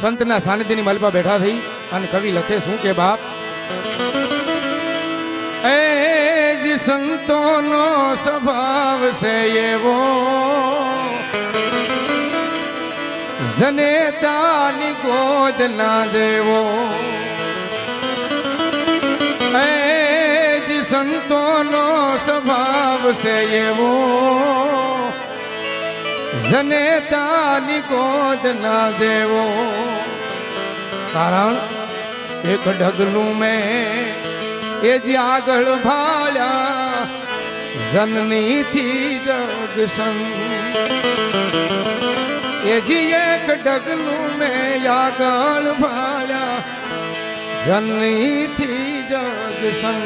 સંતના સાનિધ્યની મલપા બેઠા થઈ અને કવિ લખે શું કે બાપ? એ જ સંતોનો સ્વભાવ છે એવો. જનેતાની ગોદ ના દેવો. એ જ સંતોનો સ્વભાવ છે એવો. જનેતાની ગોદ ના દેવો. કારણ એક ઢગલું મેં એ જે આગળ ભાળ્યા. જનનીથી જગસન એ જી એક ઢગલું મેં આગળ ભાળ્યા. જનનીથી જગસન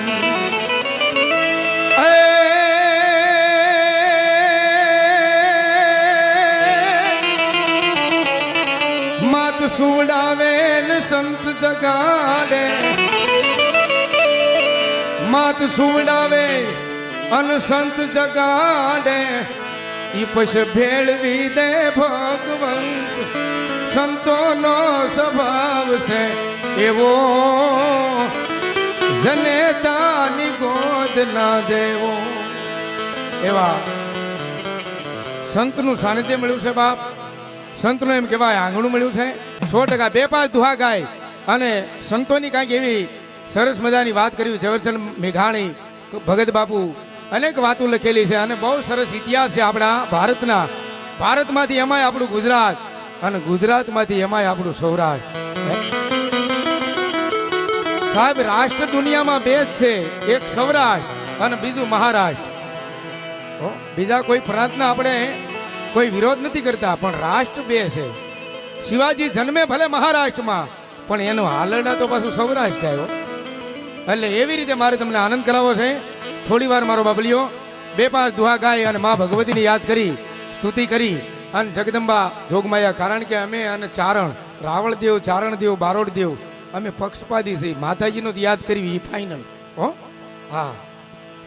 એ જગાડે. માત સુવડાવે અન સંત જગાડે. ઈ પછી ભેળવી દે ભગવંત. સંતોનો સ્વભાવ છે એવો. જનેતાની ગોદ ના દેવો એવા સંતનું સાનિધ્ય મળ્યું છે બાપ. સંતનું એમ કહેવાય આંગણું મળ્યું છે. સો ટકા બે પાંચ દુહા ગાય. અને સંતોની કાંઈક એવી સરસ મજાની વાત કરી ઝવેરચંદ મેઘાણી ભગત બાપુ, અનેક વાતો લખેલી છે અને બહુ સરસ ઇતિહાસ છે આપણા ભારતના. ભારતમાંથી એમાંય આપણું ગુજરાત અને ગુજરાતમાંથી એમાંય આપણું સૌરાષ્ટ્ર. સાહેબ, રાષ્ટ્ર દુનિયામાં બે જ છે. એક સૌરાષ્ટ્ર અને બીજું મહારાષ્ટ્ર. બીજા કોઈ પ્રાંતના આપણે કોઈ વિરોધ નથી કરતા, પણ રાષ્ટ્ર બે છે. શિવાજી જન્મે ભલે મહારાષ્ટ્રમાં પણ એનો હાલરડા તો પાછું સૌરાષ્ટ્ર આવ્યો એટલે એવી રીતે મારે તમને આનંદ કરાવવો છે. થોડી વાર મારો બાબલીઓ બે પાંચ દુહા ગાય અને મા ભગવતીને યાદ કરી, સ્તુતિ કરી. અને જગદંબા જોગમાયા, કારણ કે અમે અને ચારણ, રાવળદેવ, ચારણદેવ, બારોડદેવ, અમે પક્ષપાતી છીએ. માતાજીનો યાદ કરવી એ ફાઇનલ હો? હા.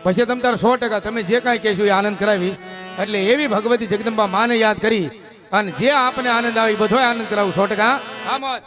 પછી તમે તાર સો ટકા, તમે જે કાંઈ કહેશો એ આનંદ કરાવી એટલે એવી ભગવતી જગદંબા માને યાદ કરી. અને જે આપને આનંદ આવે બધો આનંદ કરાવું સો ટકા. હા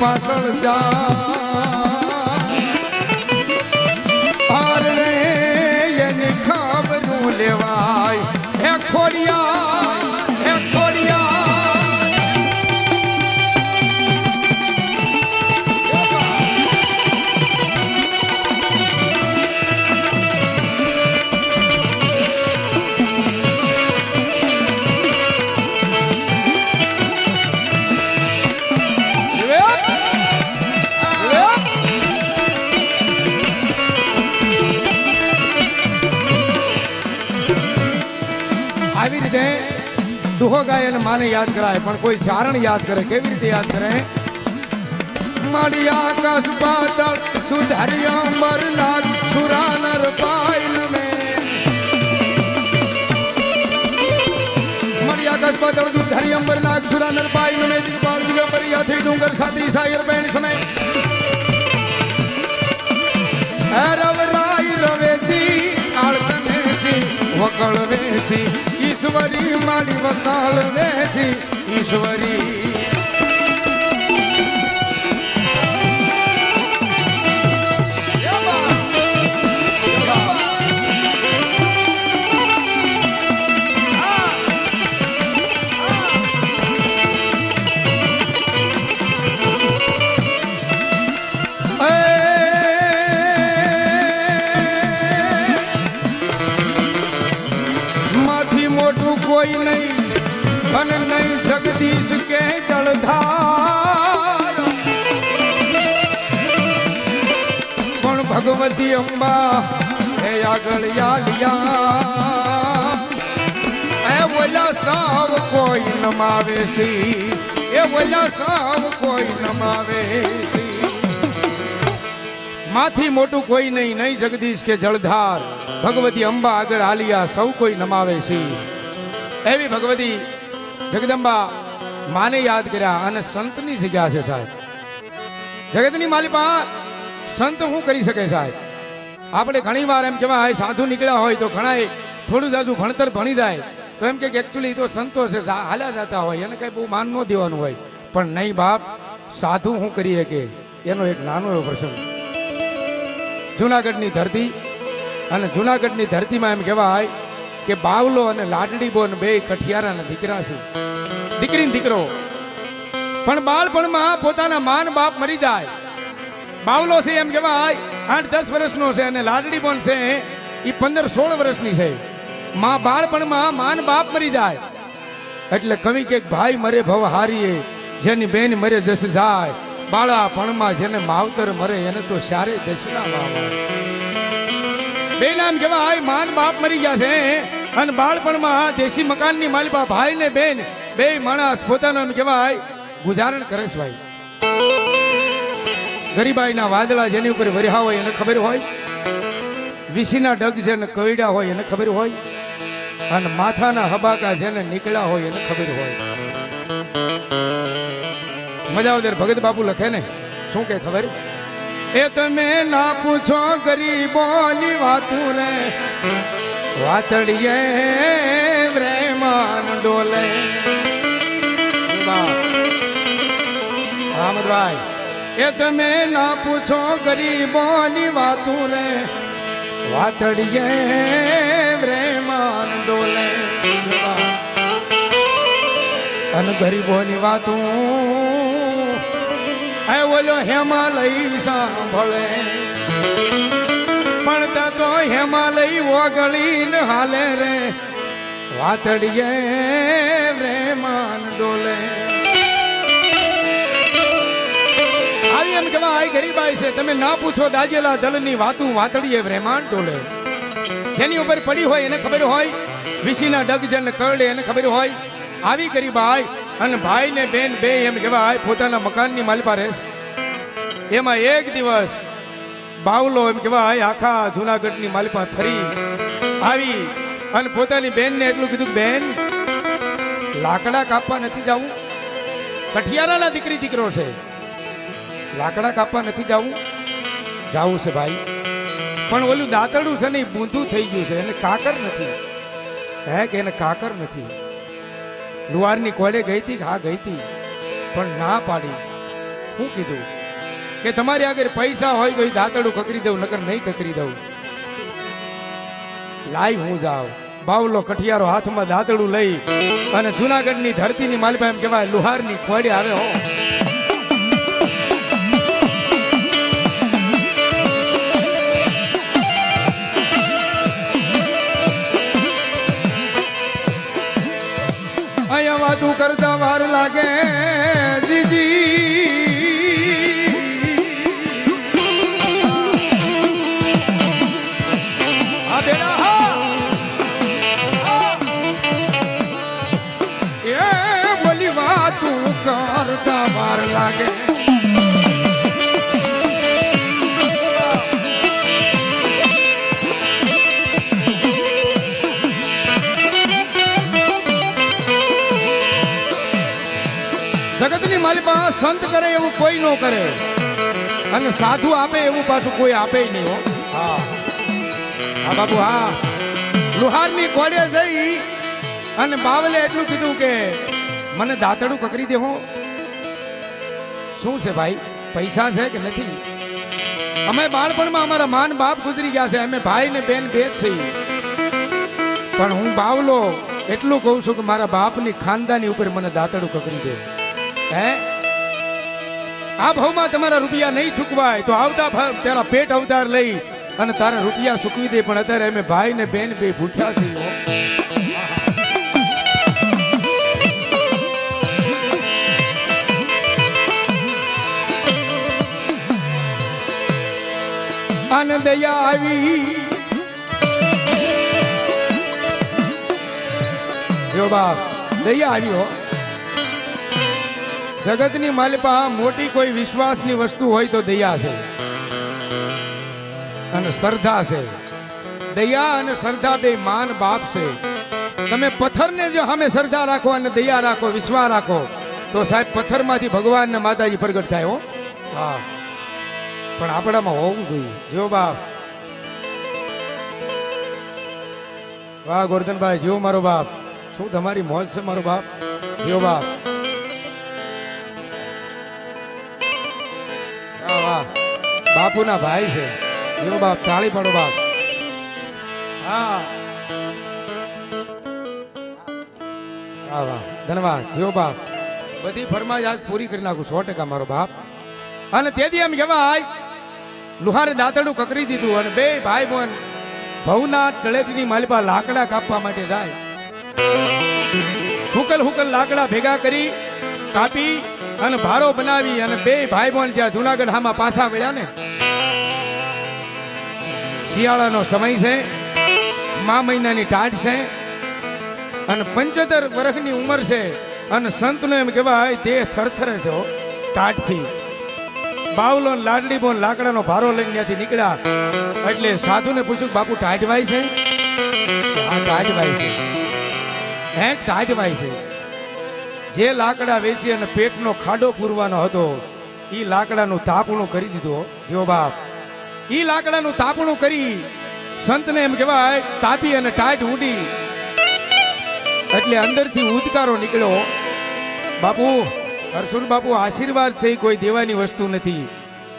પાછળ જા. માને યાદ કરાય પણ કોઈ ચારણ યાદ કરે કેવી રીતે યાદ કરે મારી આકાશ પાતળ સુધાર્યા અમર લાગ સુરાનર પાયલ મે મારી આકાશ પાતળ સુધાર્યા અમર લાગ સુરાનર પાયલ મે દીપાલ દિગંબર યાથી ડુંગર સાથી સાયર બેન સમય મારી વકાળ વેચી ઈશ્વરી. નહીં જગદીશ કે જળધાર પણ ભગવતી અંબા હે આગળ યાલિયા એ ઓલા સાવ કોઈ નમાવે છે એ ઓલા સાવ કોઈ નમાવે છે માથી મોટું કોઈ નહીં નહીં જગદીશ કે જળધાર ભગવતી અંબા આગળ આલિયા સૌ કોઈ નમાવે છે એવી ભગવતી જગદંબા માને યાદ કર્યા અને સંતની જગ્યા છે સાહેબ. જગતની માલિપા સંત શું કરી શકે સાહેબ? આપણે ઘણી વાર એમ કહેવાય સાધુ નીકળ્યા હોય તો ઘણા થોડું જાજુ ભણતર ભણી જાય. તો એમ કે એકચ્યુઅલી તો સંતો છે હાલ્યા જતા હોય, એને કંઈ બહુ માન ન દેવાનું હોય. પણ નહીં બાપ, સાધુ શું કરીએ કે એનો એક નાનો એવો પ્રસંગ. જુનાગઢની ધરતી, અને જુનાગઢની ધરતીમાં એમ કહેવાય કે બાવલો અને લાડડી બોન બે કઠિયારાના દીકરા છે. દીકરી દીકરો. પણ બાળપણમાં પોતાના માન બાપ મરી જાય. બાવલો છે એમ કહેવાય, આઠ દસ વર્ષનો છે અને લાડડી પણ છે એ પંદર સોળ વર્ષની છે. માં બાળપણમાં માન બાપ મરી જાય. એટલે કવિ કે ભાઈ મરે ભવ હારીએ, જેની બેન મરે દસ જાય. બાળાપણમાં જેને માવતર મરે, એને તો સારે દસના માવા બેનામ કહેવાય, માન બાપ મરી ગયા છે. અને બાળપણમાં દેશી મકાનની માલિકા ભાઈ ને બેન બે માણસ પોતાનું કહેવાય, ગુજારણ કરે છે ભાઈ. ગરીબાઈના વાદળા જેની ઉપર વર્યા હોય એને ખબર હોય, વિસીના ડગ જેને કઈડ્યા હોય એને ખબર હોય, અને માથાના હબાકા જેને નીકળ્યા હોય એને ખબર હોય. મજાવદર ભગત બાપુ લખે ને, શું કે ખબર? એ તમે ના પૂછો ગરીબોની વાતું રે વાતડીએ પ્રેમાન ડોલે. રામદભાઈ એ તમે ના પૂછો ગરીબોની વાતું રે. વાતડીએ પ્રેમાન ડોલે. અને ગરીબોની વાતું. એ ઓલો હિમાલય સાંભળે. પણ તો હેમાલય ઓગળીને હાલે રે. વાતડીએ પ્રેમાન ડોલે. આવી એમ કહેવાય ગરીબાઈ છે. તમે ના પૂછો દાજેલા દલની વાતું વાતડીએ પ્રેમાન ડોલે જેની ઉપર પડી હોય એને ખબર હોય, વિશીના ડગ જેને કરડે એને ખબર હોય. આવી ગરીબાઈ અને ભાઈ ને બેન બે એમ કહેવાય, પોતાના મકાનની માલપા રહે એમાં એક દિવસ બાવલો એમ કહેવાય, આખા જુનાગઢની માલપા ફરી આવી અને પોતાની બેનને એટલું કીધું, બેન, લાકડા કાપવા નથી જવું. કઠિયારાના દીકરી દીકરો છે. લાકડા કાપવા નથી જવું? જાવું છે ભાઈ. પણ ઓલું દાંતડું છે ને એ બૂંધું થઈ ગયું છે. એને કાકર નથી. હે કે એને કાકર નથી? લુહારની કોડે ગઈ હતી હા ગઈ હતી? પણ ના પાડી. શું કીધું કે તમારી આગળ પૈસા હોય તો એ દાંતડું કકરી દઉં, નકર નહીં કકરી દઉં. લાઈ હું જાઉં. બાવલો કઠિયારો હાથમાં દાંતડું લઈ અને જુનાગઢની ધરતીની માલિપા એમ કહેવાય, લુહારની ખોડી આવે હો. કરતા વાર લાગે સંત કરે એવું કોઈ ન કરે. અને સાધુ આપે એવું પાછું કોઈ આપે નહીં હો. હા. હા બાબુ હા. લુહારની કોડે જઈ અને બાવલે એટલું કીધું કે મને દાંતડું કકરી દેવો શું છે ભાઈ? પૈસા છે કે નથી? અમે બાળપણમાં અમારા માન બાપ ગુજરી ગયા છે. અમે ભાઈ ને બેન બે છીએ પણ હું બાવલો એટલું કહું છું કે મારા બાપની ખાનદાની ઉપર મને દાંતડું કકરી દે. હે? આ ભાવમાં તમારા રૂપિયા નહીં ચૂકવાય. તો આવતા ભાવ તારા પેટ અવતાર લઈ અને તારા રૂપિયા ચૂકવી દે, પણ અત્યારે અમે ભાઈ ને બેન બે ભૂખ્યા છીએ. આનંદ આવી. જો બાપ, દયા આવી હો. જગતની માલિપા મોટી કોઈ વિશ્વાસની વસ્તુ હોય તો દયા છે. અને શ્રદ્ધા છે. દયા અને શ્રદ્ધા તે માન બાપ છે. તમે પથ્થરને જો સામે શ્રદ્ધા રાખો અને દયા રાખો, વિશ્વાસ રાખો, તો સાહેબ પથ્થરમાંથી ભગવાન ને માતાજી પ્રગટ થાય હો. હા. પણ આપણામાં હોવું જોઈએ. જો બાપ. વાહ ગોરધનભાઈ જીવો મારો બાપ. શું તમારી મોજ છે મારો બાપ? જીવો બાપ. બાપુના ભાઈ છે. જીવો બાપ તાળી પડો બાપ. હા. વાહ વાહ. ધન્યવાદ. જો બાપ, બધી ફરમાજ આજ પૂરી કરી નાખું, સો ટકા મારો બાપ. અને તેથી એમ કહેવાય, લુહારે દાંતડું કકરી દીધું અને બે ભાઈ બહેન ભવનાથ તળેટીની માલિપા લાકડા કાપવા માટે જાય. હુકલ હુકલ લાકડા ભેગા કરી, કાપી અને ભારો બનાવી અને બે ભાઈ બહેન જ્યાં જુનાગઢ હામાં પાછા વળ્યા ને શિયાળાનો સમય છે, મા મહિનાની ટાઢ છે, અને પંચોતેર વર્ષની ઉંમર છે, અને સંતનો એમ કહેવાય દેહ થરથરે છે ટાઢથી બાવલો લાડડી બોન લાકડાનો ભારો લઈને ત્યાંથી નીકળ્યા. એટલે સાધુને પૂછ્યું, બાપુ ટાઢવાય છે? કે ટાઢવાય છે. હે ટાઢવાય છે? જે લાકડા વેચી અને પેટનો ખાડો પૂરવાનો હતો એ લાકડાનું તાપણું કરી દીધું જો બાપ ઈ લાકડાનું તાપણું કરી સંતને એમ કહેવાય તાપી અને ટાઈટ ઉડી એટલે અંદરથી ઉદકારો નીકળ્યો. બાપુ, હરસુર બાપુ, આશીર્વાદ છે એ કોઈ દેવાની વસ્તુ નથી.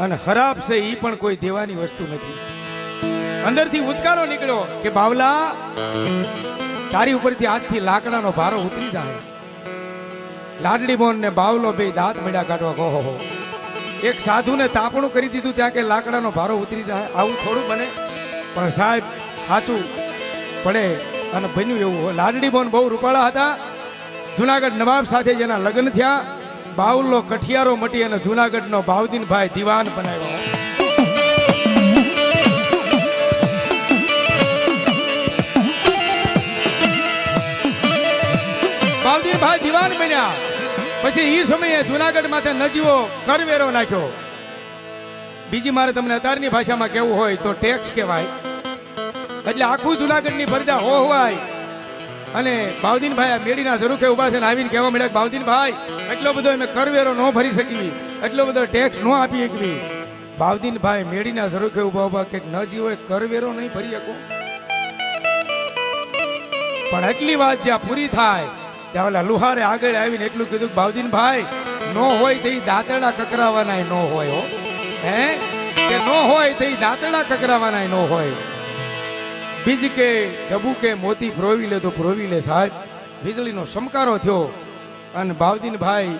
અને ખરાબ છે એ પણ કોઈ દેવાની વસ્તુ નથી. અંદરથી ઉદકારો નીકળ્યો કે બાવલા, તારી ઉપરથી આજથી લાકડાનો ભારો ઉતરી જાય. લાડડી બોન ને બાવલો બે દાંત મળ્યા કાઢવા કહો એક સાધુને તાપણું કરી દીધું ત્યાં કે લાકડાનો ભારો ઉતરી જાય. આવું થોડું બને. પણ સાહેબ, સાચું પડે. અને બન્યું એવું લાડડી બોન બહુ રૂપાળા હતા. જુનાગઢ નવાબ સાથે જેના લગ્ન થયા. બાઉલનો કઠિયારો મટી અને જુનાગઢનો ભાવદીનભાઈ દિવાન બનાવ્યો. પછી એ સમયે જુનાગઢ માથે નજીવો કરવેરો નાખ્યો. બીજી મારે તમને અત્યારની ભાષામાં કેવું હોય તો ટેક્સ કહેવાય. એટલે આખું જુનાગઢની પ્રજા હોવાય. અને ભાવદીનભાઈ આ મેડીના ઝરૂખે ઊભા છે ને આવીને કહેવા મળ્યા ભાવદીનભાઈ, એટલો બધો અમે કરવેરો ન ભરી શકીએ. એટલો બધો ટેક્સ ન આપી શકવી ભાવદીનભાઈ મેડીના ઝરૂખે ઊભા ઊભા કે ન જીવો કરવેરો નહીં ભરી શકો. પણ એટલી વાત જ્યાં પૂરી થાય ત્યાં ઓલા લુહારે આગળ આવીને એટલું કીધું ભાવદીન ભાઈ નો હોય તે દાંતડા કકરાવાના નો હોય હો. હે? કે નો હોય તે દાંતડા કકરાવાના નો હોય. બીજ કે, જબુ કે, મોતી ફ્રોવી લે તો ફ્રોવી લે સાહેબ. વીજળીનો સમકારો થયો અને બાવદીનભાઈ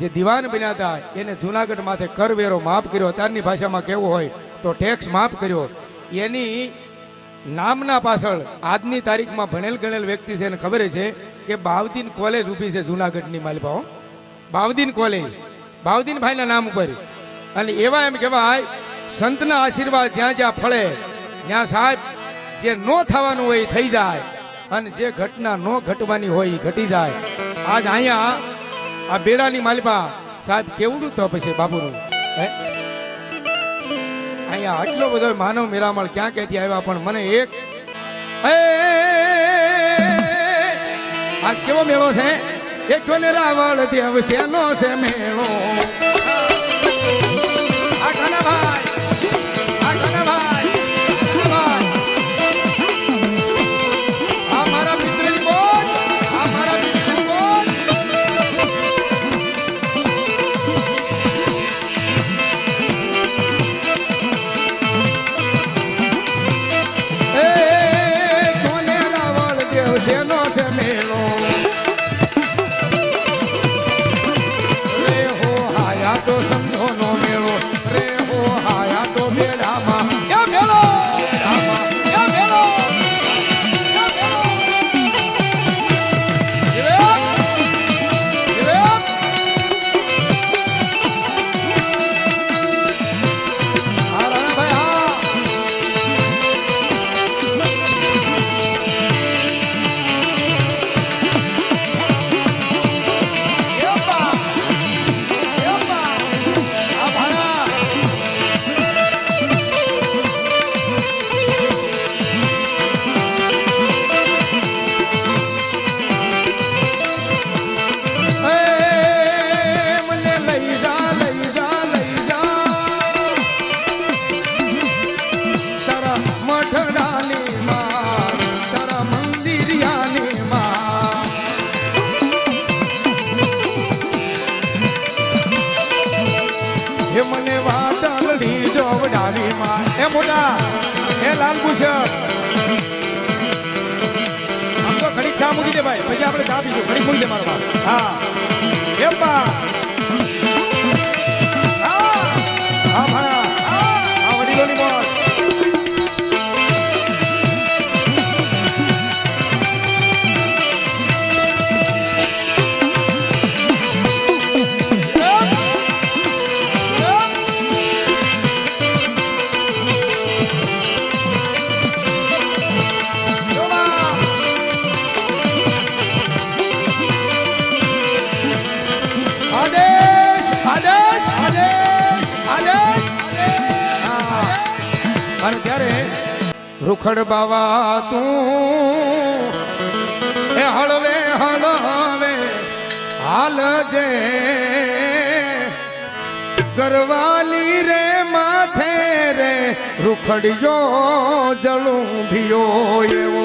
જે દિવાન બન્યા હતા, એને જુનાગઢ માથે કરવેરો માફ કર્યો. અત્યારની ભાષામાં કેવું હોય તો ટેક્સ માફ કર્યો. એની નામના પાછળ આજની તારીખમાં ભણેલ ગણેલ વ્યક્તિ છે એને ખબર છે કે બાવદીન કોલેજ ઊભી છે જુનાગઢની માલપાઓ બાવદીન કોલેજ. બાવદીનભાઈના નામ ઉપર. અને એવા એમ કહેવાય, સંતના આશીર્વાદ જ્યાં જ્યાં ફળે, ત્યાં સાહેબ, જે ન થવાનું હોય એ થઈ જાય. અને જે ઘટના ન ઘટવાની હોય એ ઘટી જાય. આજ અહીંયા આ બેડાની માલિપા, સાહેબ, કેવડું તપ છે બાપુનું? હે? અહીંયા આટલો બધો માનવ મેળામણ ક્યાં ક્યાંથી આવ્યા? પણ મને એક આ કેવો મેળો છે? એક રાવળ દેવ શેનો છે મેળો. લાલ આમ તો ઘડી ચા મૂકી દે ભાઈ. પછી આપણે ચા પીશું. ઘડી મૂકી દે મારો હા. એમ બા રૂખડ બાવા તું. એ હળવે હળવે હાલજે ગરવાલી રે, માથે રે, રૂખડિયો જળું ભિયો એવો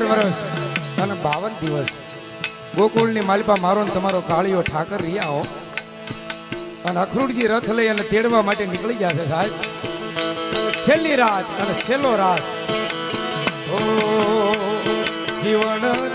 અઢાર વર્ષ અને બાવન દિવસ ગોકુળની માલિપા મારો ને તમારો કાળીઓ ઠાકર રહ્યા હો. અને અખરૂડજી રથ લઈ અને તેડવા માટે નીકળી ગયા છે સાહેબ. છેલ્લી રાત અને છેલ્લો રાત. જીવન